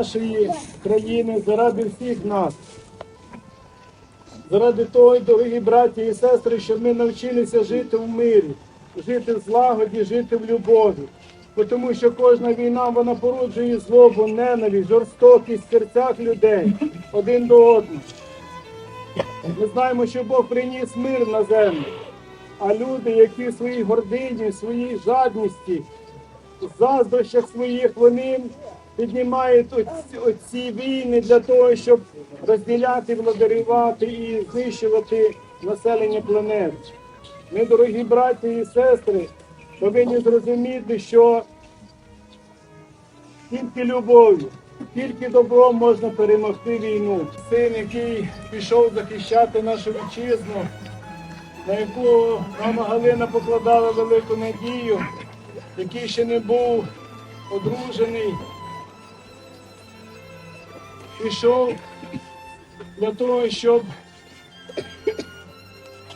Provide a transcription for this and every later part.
нашої країни, заради всіх нас. Заради того, дорогі браті і сестри, щоб ми навчилися жити в мирі, жити в злагоді, жити в любові. Тому що кожна війна вона породжує злобу, ненависть, жорстокість в серцях людей один до одного. Ми знаємо, що Бог приніс мир на землю, а люди, які в своїй гордині, в своїй жадності, в заздрощах своїх, вони піднімають оці війни для того, щоб розділяти, владарювати і знищувати населення планети. Ми, дорогі браті і сестри, повинні зрозуміти, що тільки любов'ю, тільки добром можна перемогти війну. Син, який пішов захищати нашу вітчизну, на яку мама Галина покладала велику надію, який ще не був одружений, пішов для того, щоб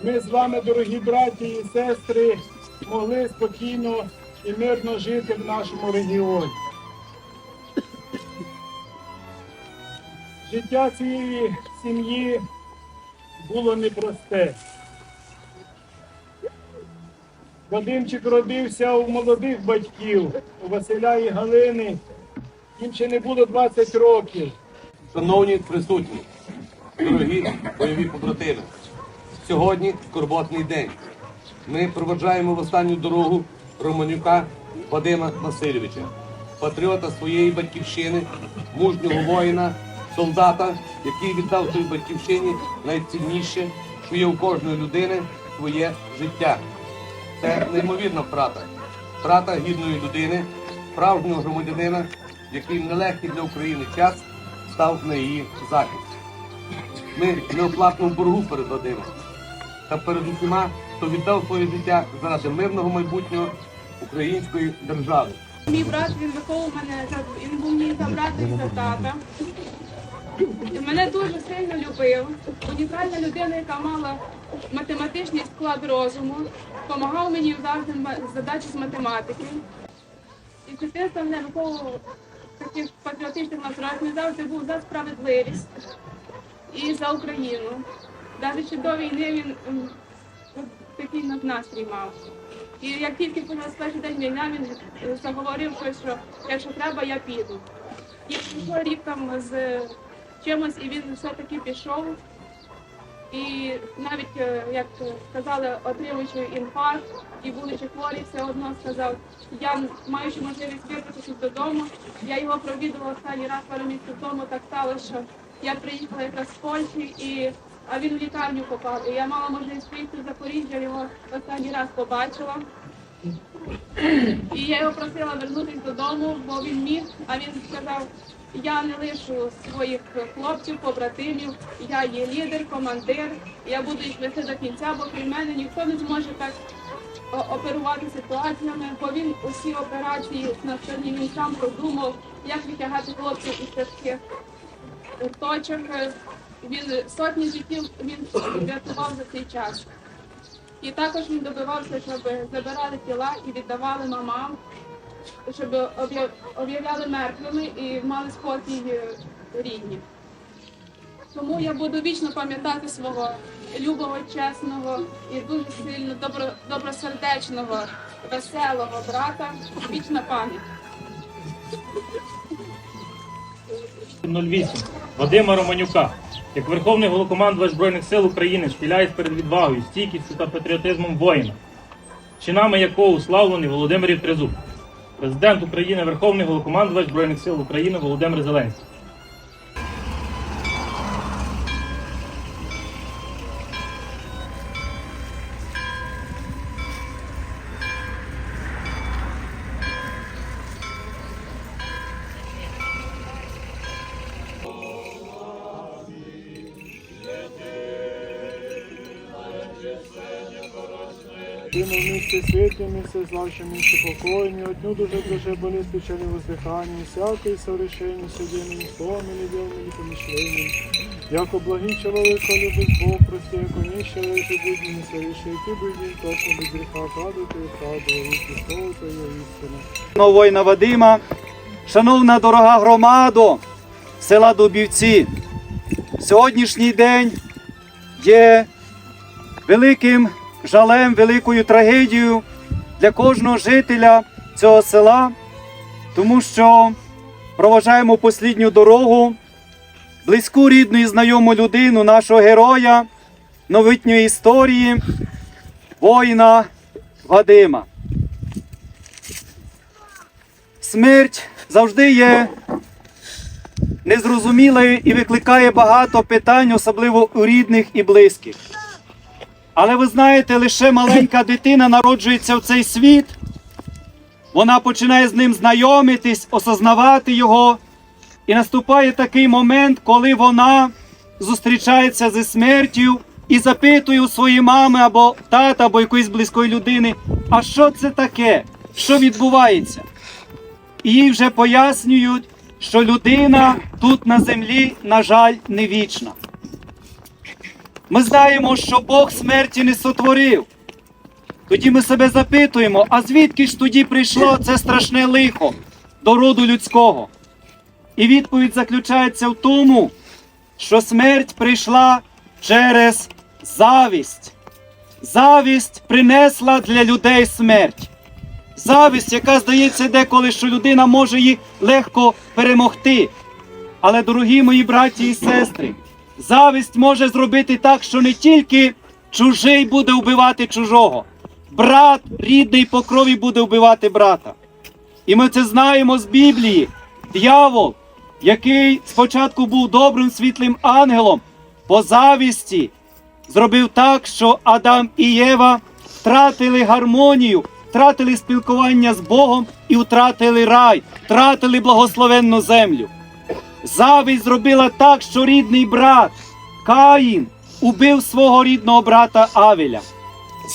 ми з вами, дорогі браті і сестри, могли спокійно і мирно жити в нашому регіоні. Життя цієї сім'ї було непросте. Вадимчик родився у молодих батьків, у Василя і Галини. Їм ще не було 20 років. Шановні присутні, дорогі бойові побратими, сьогодні скорботний день. Ми проведжаємо в останню дорогу Романюка Вадима Васильовича, патріота своєї батьківщини, мужнього воїна, солдата, який віддав своїй батьківщині найцінніше, що є у кожної людини своє життя. Це неймовірна втрата. Втрата гідної людини, справжнього громадянина, який нелегкий для України час став на її захист. Ми неоплатному боргу перед Вадимом та перед усіма, хто віддав своє життя заради мирного майбутнього української держави. Мій брат він виховував мене, він був мій за брата і за тата. Мене дуже сильно любив. Унікальна людина, яка мала математичний склад розуму, допомагав мені завжди задачі з математики. І з дитинства мене виховував патріотичних настроях. Він завжди був за справедливість і за Україну. Навіть ще до війни він такий на- настрій мав. І як тільки почав перший день війна, він е, заговорив щось, що якщо треба, я піду. І пройшло рік там з чимось, і він все-таки пішов. І навіть, е, як сказали, отримуючи інфаркт і будучи хворий, все одно сказав, я маючи можливість вирватися додому, я його провідувала останній раз пару місяців тому, так сталося, що я приїхала якраз з Польщі, і, а він в лікарню попав. І я мала можливість приїхати в Запоріжжя, його останній раз побачила. І я його просила вернутися додому, бо він міг, а він сказав, я не лишу своїх хлопців, побратимів, я є лідер, командир, я буду їх вести до кінця, бо крім мене ніхто не зможе так оперувати ситуаціями, бо він усі операції на сьогодні він сам продумав, як витягати хлопців із таких точок. Він сотні життів він врятував за цей час. І також він добивався, щоб забирали тіла і віддавали мамам, щоб об'являли мертвими і мали спокій е, рідні. Тому я буду вічно пам'ятати свого любого, чесного і дуже сильно добро, добросердечного, веселого брата. Вічна пам'ять. 08 Вадима Романюка. Як Верховний Голокомандувач Збройних сил України схиляється перед відвагою, стійкістю та патріотизмом воїна, чинами якого уславлений Володимирів Трезуб, президент України, Верховний Голокомандувач Збройних сил України Володимир Зеленський. Ти на місці світлі, місце злавши, місце покойні, одню дуже дуже болить печалі воздихання, всякої соврещення, судимені, словами, ділами, поміщенням. Яко благий чоловік, любить Бог, прости, яко ніще, лежи будні, не соріше, які будні, точно без гріха, і правду, і слово Твоє істина. воїна Вадима шановна дорога громадо села Дубівці, сьогоднішній день є великим жалем, великою трагедією для кожного жителя цього села, тому що проважаємо послідню дорогу, близьку рідну і знайому людину, нашого героя новітньої історії, воїна Вадима. Смерть завжди є незрозумілою і викликає багато питань, особливо у рідних і близьких. Але ви знаєте, лише маленька дитина народжується в цей світ, вона починає з ним знайомитись, осознавати його. І наступає такий момент, коли вона зустрічається зі смертю і запитує у своєї мами або тата, або якоїсь близької людини, а що це таке? Що відбувається? І їй вже пояснюють, що людина тут на землі, на жаль, не вічна. Ми знаємо, що Бог смерті не сотворив. Тоді ми себе запитуємо, а звідки ж тоді прийшло це страшне лихо до роду людського? І відповідь заключається в тому, що смерть прийшла через завість. Завість принесла для людей смерть. Завість, яка здається деколи, що людина може її легко перемогти. Але, дорогі мої браті і сестри, завість може зробити так, що не тільки чужий буде вбивати чужого, брат рідний по крові буде вбивати брата. І ми це знаємо з Біблії. Д'явол, який спочатку був добрим світлим ангелом, по завісті зробив так, що Адам і Єва втратили гармонію, втратили спілкування з Богом і втратили рай, втратили благословенну землю. Завість зробила так, що рідний брат Каїн убив свого рідного брата Авеля.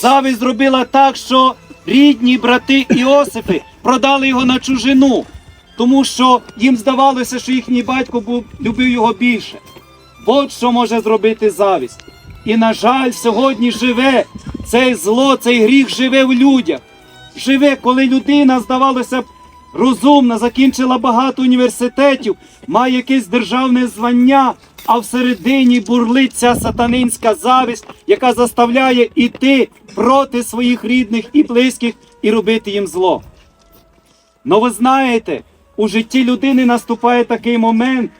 Завість зробила так, що рідні брати Іосифи продали його на чужину, тому що їм здавалося, що їхній батько був, любив його більше. От що може зробити завість. І, на жаль, сьогодні живе цей зло, цей гріх живе в людях. Живе, коли людина, здавалося б, розумна, закінчила багато університетів, має якесь державне звання, а всередині бурлить ця сатанинська завість, яка заставляє іти проти своїх рідних і близьких і робити їм зло. Но ви знаєте, у житті людини наступає такий момент,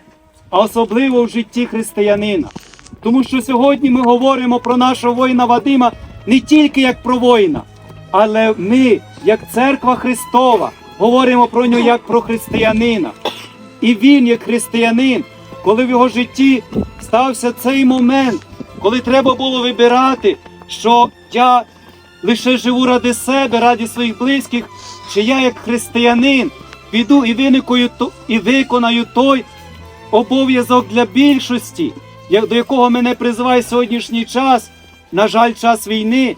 а особливо в житті християнина. Тому що сьогодні ми говоримо про нашого воїна Вадима не тільки як про воїна, але ми, як церква Христова, говоримо про нього як про християнина. І він, як християнин, коли в його житті стався цей момент, коли треба було вибирати, що я лише живу ради себе, ради своїх близьких, чи я, як християнин, піду і виникую і виконаю той обов'язок для більшості, до якого мене призиває сьогоднішній час, на жаль, час війни,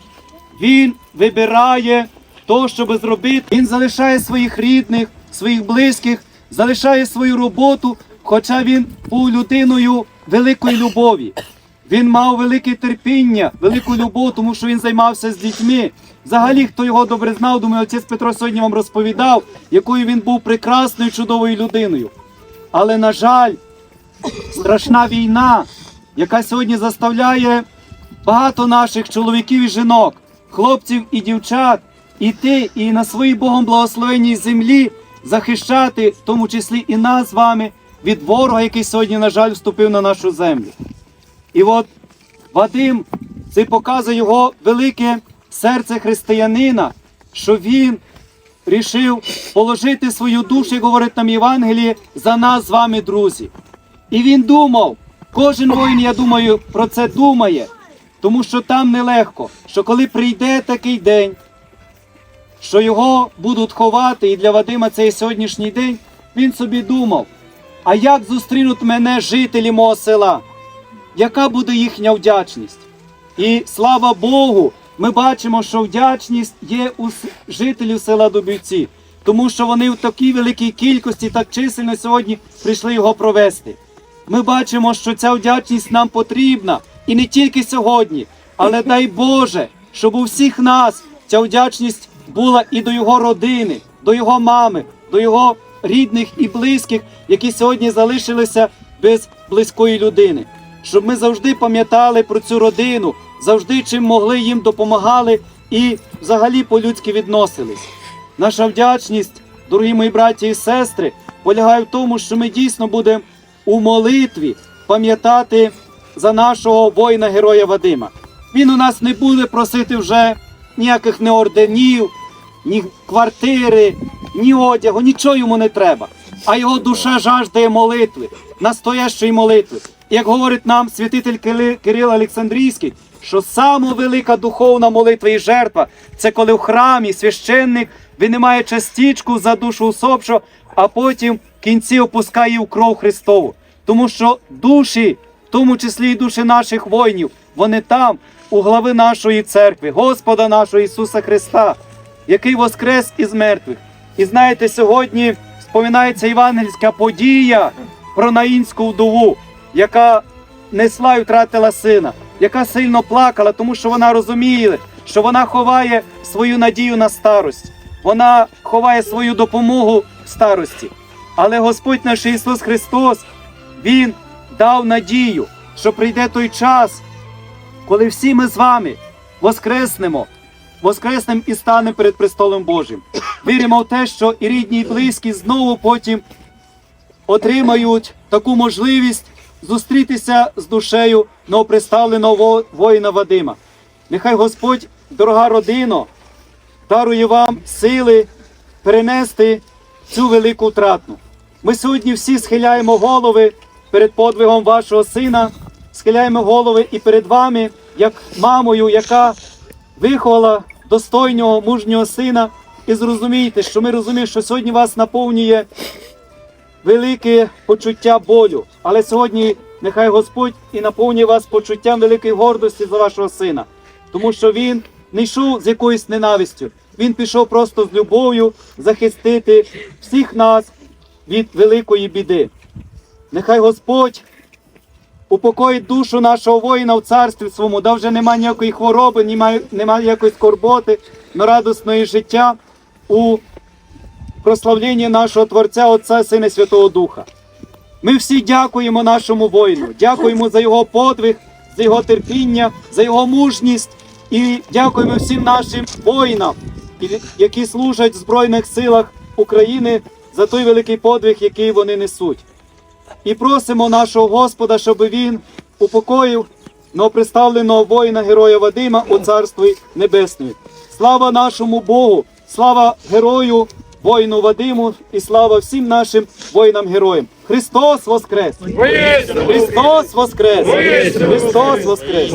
він вибирає то, щоб зробити. Він залишає своїх рідних, своїх близьких, залишає свою роботу, хоча він був людиною великої любові. Він мав велике терпіння, велику любов, тому що він займався з дітьми. Взагалі, хто його добре знав, думаю, отець Петро сьогодні вам розповідав, якою він був прекрасною, чудовою людиною. Але, на жаль, страшна війна, яка сьогодні заставляє багато наших чоловіків і жінок, хлопців і дівчат іти і на своїй Богом благословенній землі захищати, в тому числі і нас з вами, від ворога, який сьогодні, на жаль, вступив на нашу землю. І от Вадим це показує його велике серце християнина, що він рішив положити свою душу, як говорить нам Євангеліє, за нас з вами, друзі. І він думав, кожен воїн, я думаю, про це думає, тому що там нелегко, що коли прийде такий день, що його будуть ховати, і для Вадима цей сьогоднішній день, він собі думав, а як зустрінуть мене жителі мого села? Яка буде їхня вдячність? І слава Богу, ми бачимо, що вдячність є у жителів села Дубівці, тому що вони в такій великій кількості так чисельно сьогодні прийшли його провести. Ми бачимо, що ця вдячність нам потрібна і не тільки сьогодні, але дай Боже, щоб у всіх нас ця вдячність була і до його родини, до його мами, до його рідних і близьких, які сьогодні залишилися без близької людини. Щоб ми завжди пам'ятали про цю родину, завжди чим могли їм допомагали і взагалі по-людськи відносились. Наша вдячність, дорогі мої браті і сестри, полягає в тому, що ми дійсно будемо у молитві пам'ятати за нашого воїна-героя Вадима. Він у нас не буде просити вже ніяких не орденів, ні квартири, ні одягу, нічого йому не треба. А його душа жаждає молитви, настоящої молитви. Як говорить нам святитель Кирил Олександрійський, що сама велика духовна молитва і жертва це коли в храмі священник винімає частичку за душу усопшого, а потім в кінці опускає в кров Христову. Тому що душі, в тому числі і душі наших воїнів, вони там, у глави нашої церкви, Господа нашого Ісуса Христа, який воскрес із мертвих. І знаєте, сьогодні споминається євангельська подія про наїнську вдову, яка несла і втратила сина, яка сильно плакала, тому що вона розуміє, що вона ховає свою надію на старость, вона ховає свою допомогу в старості. Але Господь наш Ісус Христос, Він дав надію, що прийде той час, коли всі ми з вами воскреснемо, воскреснемо і станемо перед престолом Божим. Віримо в те, що і рідні, і близькі знову потім отримають таку можливість зустрітися з душею новоприставленого воїна Вадима. Нехай Господь, дорога родино, дарує вам сили перенести цю велику втрату. Ми сьогодні всі схиляємо голови перед подвигом вашого сина, схиляємо голови і перед вами, як мамою, яка виховала достойного мужнього сина. І зрозумійте, що ми розуміємо, що сьогодні вас наповнює велике почуття болю. Але сьогодні нехай Господь і наповнює вас почуттям великої гордості за вашого сина, тому що він не йшов з якоюсь ненавистю. Він пішов просто з любов'ю захистити всіх нас від великої біди. Нехай Господь упокоїть душу нашого воїна в царстві своєму, да вже немає ніякої хвороби, немає, немає ніякої скорботи, но радосної життя у прославлінні нашого Творця, Отця, Сина Святого Духа. Ми всі дякуємо нашому воїну, дякуємо за його подвиг, за його терпіння, за його мужність і дякуємо всім нашим воїнам, які служать в Збройних силах України за той великий подвиг, який вони несуть. І просимо нашого Господа, щоб він упокоїв новоприставленого воїна героя Вадима у царстві небесному. Слава нашому Богу, слава герою, воїну Вадиму і слава всім нашим воїнам-героям. Христос Воскрес! Христос Воскрес! Христос Воскрес!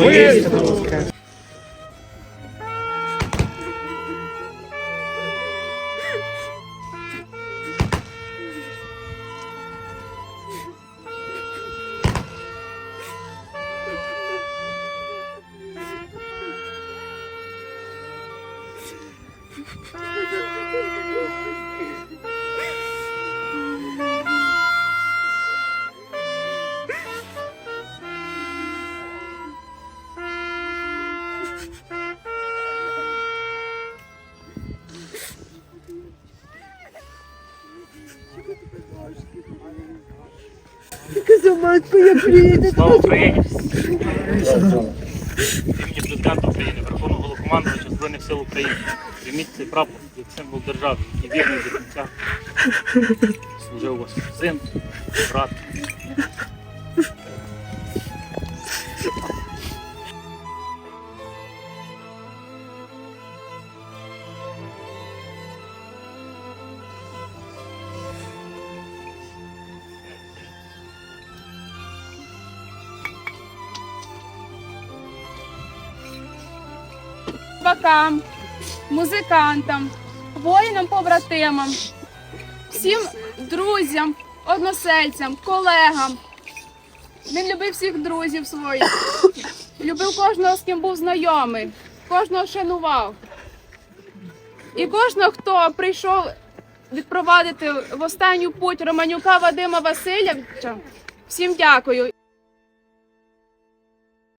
Слава Україні! Імені президента України, Верховного Головнокомандувача Збройних сил України. Прийміть цей прапор як символ держави який вірний до кінця. Служив у вас син, брат. Співакам, музикантам, воїнам-побратимам, всім друзям, односельцям, колегам. Він любив всіх друзів своїх, любив кожного, з ким був знайомий, кожного шанував. І кожного, хто прийшов відпровадити в останню путь Романюка Вадима Васильовича, всім дякую.